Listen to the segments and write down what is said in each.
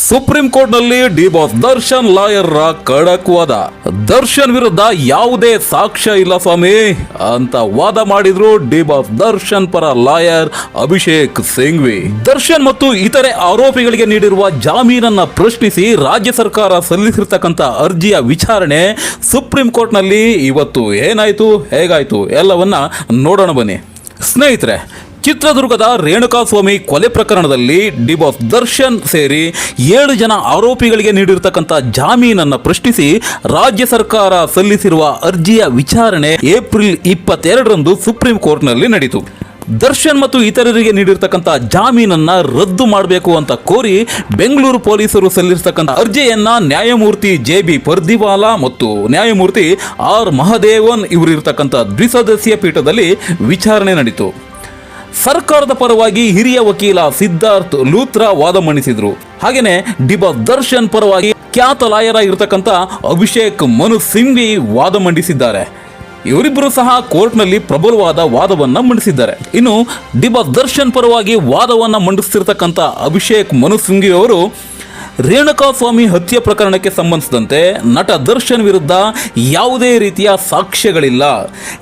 Supreme ಕೋರ್ಟ್ನಲ್ಲಿ D boss Darshan lawyer ಖಡಕ್ ವಾದ ದರ್ಶನ್ ವಿರುದ್ಧ ಯಾವುದೇ ಸಾಕ್ಷ್ಯ ಇಲ್ಲ ಸ್ವಾಮಿ, ಅಂತ ವಾದ ಮಾಡಿದ್ರು ಡಿ ಬಾಸ್ ದರ್ಶನ್ ಪರ ಲಾಯರ್ ಅಭಿಷೇಕ್ ಸಿಂಘ್ವಿ. ದರ್ಶನ್ ಮತ್ತು ಇತರೆ ಆರೋಪಿಗಳಿಗೆ ನೀಡಿರುವ ಜಾಮೀನನ್ನ ಪ್ರಶ್ನಿಸಿ ರಾಜ್ಯ ಸರ್ಕಾರ ಸಲ್ಲಿಸಿರ್ತಕ್ಕಂಥ ಅರ್ಜಿಯ ವಿಚಾರಣೆ ಸುಪ್ರೀಂ ಕೋರ್ಟ್ನಲ್ಲಿ ಇವತ್ತು ಏನಾಯ್ತು, ಹೇಗಾಯ್ತು ಎಲ್ಲವನ್ನ ನೋಡೋಣ ಬನ್ನಿ. ಸ್ನೇಹಿತರೆ ಚಿತ್ರದುರ್ಗದ ರೇಣುಕಾಸ್ವಾಮಿ ಕೊಲೆ ಪ್ರಕರಣದಲ್ಲಿ ಡಿಬಾಸ್ ದರ್ಶನ್ ಸೇರಿ ಏಳು ಜನ ಆರೋಪಿಗಳಿಗೆ ನೀಡಿರತಕ್ಕಂಥ ಜಾಮೀನನ್ನು ಪ್ರಶ್ನಿಸಿ ರಾಜ್ಯ ಸರ್ಕಾರ ಸಲ್ಲಿಸಿರುವ ಅರ್ಜಿಯ ವಿಚಾರಣೆ ಏಪ್ರಿಲ್ ಇಪ್ಪತ್ತೆರಡರಂದು ಸುಪ್ರೀಂ ಕೋರ್ಟ್ನಲ್ಲಿ ನಡೆಯಿತು. ದರ್ಶನ್ ಮತ್ತು ಇತರರಿಗೆ ನೀಡಿರ್ತಕ್ಕಂಥ ಜಾಮೀನನ್ನ ರದ್ದು ಮಾಡಬೇಕು ಅಂತ ಕೋರಿ ಬೆಂಗಳೂರು ಪೊಲೀಸರು ಸಲ್ಲಿಸತಕ್ಕಂಥ ಅರ್ಜಿಯನ್ನ ನ್ಯಾಯಮೂರ್ತಿ ಜೆ ಬಿ ಪರ್ದಿವಾಲಾ ಮತ್ತು ನ್ಯಾಯಮೂರ್ತಿ ಆರ್ ಮಹದೇವನ್ ಇವರಿರ್ತಕ್ಕಂಥ ದ್ವಿಸದಸ್ಯ ಪೀಠದಲ್ಲಿ ವಿಚಾರಣೆ ನಡೆಯಿತು ಸರ್ಕಾರದ ಪರವಾಗಿ ಹಿರಿಯ ವಕೀಲ ಸಿದ್ಧಾರ್ಥ್ ಲೂತ್ರ ವಾದ ಮಂಡಿಸಿದ್ರು ಹಾಗೇನೆ ಡಿಬಾ ದರ್ಶನ್ ಪರವಾಗಿ ಖ್ಯಾತ ಲಾಯರ್ ಆಗಿರ್ತಕ್ಕಂಥ ಅಭಿಷೇಕ್ ಮನು ಸಿಂಘ್ವಿ ವಾದ ಮಂಡಿಸಿದ್ದಾರೆ. ಇವರಿಬ್ಬರು ಸಹ ಕೋರ್ಟ್ನಲ್ಲಿ ಪ್ರಬಲವಾದ ವಾದವನ್ನ ಮಂಡಿಸಿದ್ದಾರೆ. ಇನ್ನು ಡಿಬ ದರ್ಶನ್ ಪರವಾಗಿ ವಾದವನ್ನ ಮಂಡಿಸ್ತಿರ್ತಕ್ಕಂಥ ಅಭಿಷೇಕ್ ಮನು ಸಿಂಘ್ವಿ ಅವರು ರೇಣುಕಾಸ್ವಾಮಿ ಹತ್ಯೆ ಪ್ರಕರಣಕ್ಕೆ ಸಂಬಂಧಿಸಿದಂತೆ ನಟ ದರ್ಶನ್ ವಿರುದ್ಧ ಯಾವುದೇ ರೀತಿಯ ಸಾಕ್ಷ್ಯಗಳಿಲ್ಲ.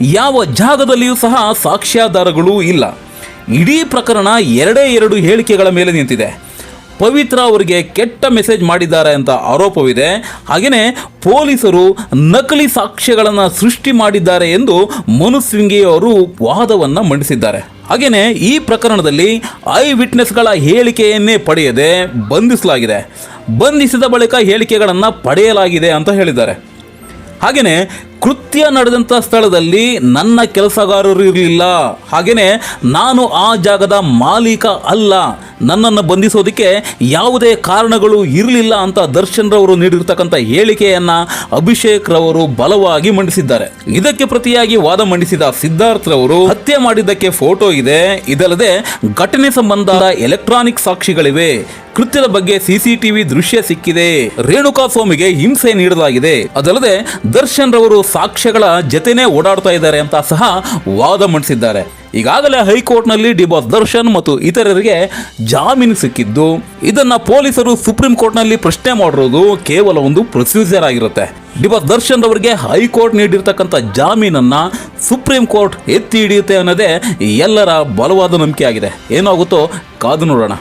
ಯಾವ ಜಾಗದಲ್ಲಿಯೂ ಸಹ ಸಾಕ್ಷ್ಯಾಧಾರಗಳು ಇಲ್ಲ. ಇಡೀ ಪ್ರಕರಣ ಎರಡೇ ಎರಡು ಹೇಳಿಕೆಗಳ ಮೇಲೆ ನಿಂತಿದೆ. ಪವಿತ್ರ ಅವರಿಗೆ ಕೆಟ್ಟ ಮೆಸೇಜ್ ಮಾಡಿದ್ದಾರೆ ಅಂತ ಆರೋಪವಿದೆ. ಹಾಗೆಯೇ ಪೊಲೀಸರು ನಕಲಿ ಸಾಕ್ಷ್ಯಗಳನ್ನು ಸೃಷ್ಟಿ ಮಾಡಿದ್ದಾರೆ ಎಂದು ಮನುಸ್ವಿಂಗಿ ಅವರು ವಾದವನ್ನು ಮಂಡಿಸಿದ್ದಾರೆ. ಹಾಗೆಯೇ ಈ ಪ್ರಕರಣದಲ್ಲಿ ಐ ವಿಟ್ನೆಸ್ಗಳ ಹೇಳಿಕೆಯನ್ನೇ ಪಡೆಯದೆ ಬಂಧಿಸಲಾಗಿದೆ. ಬಂಧಿಸಿದ ಬಳಿಕ ಹೇಳಿಕೆಗಳನ್ನು ಪಡೆಯಲಾಗಿದೆ ಅಂತ ಹೇಳಿದ್ದಾರೆ. ಹಾಗೆಯೇ ಕೃತ್ಯ ನಡೆದಂಥ ಸ್ಥಳದಲ್ಲಿ ನನ್ನ ಕೆಲಸಗಾರರು ಇರಲಿಲ್ಲ. ಹಾಗೆಯೇ ನಾನು ಆ ಜಾಗದ ಮಾಲೀಕ ಅಲ್ಲ. ನನ್ನನ್ನು ಬಂಧಿಸೋದಕ್ಕೆ ಯಾವುದೇ ಕಾರಣಗಳು ಇರಲಿಲ್ಲ ಅಂತ ದರ್ಶನ್ ರವರು ನೀಡಿರ್ತಕ್ಕಂಥ ಹೇಳಿಕೆಯನ್ನ ಅಭಿಷೇಕ್ ರವರು ಬಲವಾಗಿ ಮಂಡಿಸಿದ್ದಾರೆ. ಇದಕ್ಕೆ ಪ್ರತಿಯಾಗಿ ವಾದ ಮಂಡಿಸಿದ ಸಿದ್ಧಾರ್ಥ್ ರವರು, ಹತ್ಯೆ ಮಾಡಿದ್ದಕ್ಕೆ ಫೋಟೋ ಇದೆ. ಇದಲ್ಲದೆ ಘಟನೆ ಸಂಬಂಧ ಎಲೆಕ್ಟ್ರಾನಿಕ್ ಸಾಕ್ಷಿಗಳಿವೆ. ಕೃತ್ಯದ ಬಗ್ಗೆ ಸಿಸಿಟಿವಿ ದೃಶ್ಯ ಸಿಕ್ಕಿದೆ. ರೇಣುಕಾ ಸ್ವಾಮಿಗೆ ಹಿಂಸೆ ನೀಡಲಾಗಿದೆ. ಅದಲ್ಲದೆ ದರ್ಶನ್ ರವರು ಸಾಕ್ಷ್ಯಗಳ ಜತೆನೇ ಓಡಾಡ್ತಾ ಇದ್ದಾರೆ ಅಂತ ಸಹ ವಾದ ಮಂಡಿಸಿದ್ದಾರೆ. ಈಗಾಗಲೇ ಹೈಕೋರ್ಟ್ನಲ್ಲಿ ಡಿಬಾಸ್ ದರ್ಶನ್ ಮತ್ತು ಇತರರಿಗೆ ಜಾಮೀನು ಸಿಕ್ಕಿದ್ದು. ಇದನ್ನ ಪೊಲೀಸರು ಸುಪ್ರೀಂ ಕೋರ್ಟ್ನಲ್ಲಿ ಪ್ರಶ್ನೆ ಮಾಡಿರೋದು ಕೇವಲ ಒಂದು ಪ್ರೊಸೀಜರ್ ಆಗಿರುತ್ತೆ. ಡಿಬಾಸ್ ದರ್ಶನ್ ರವರಿಗೆ ಹೈಕೋರ್ಟ್ ನೀಡಿರ್ತಕ್ಕಂಥ ಜಾಮೀನನ್ನ ಸುಪ್ರೀಂ ಕೋರ್ಟ್ ಎತ್ತಿ ಹಿಡಿಯುತ್ತೆ ಅನ್ನೋದೇ ಎಲ್ಲರ ಬಲವಾದ ನಂಬಿಕೆ ಆಗಿದೆ. ಏನಾಗುತ್ತೋ ಕಾದು ನೋಡೋಣ.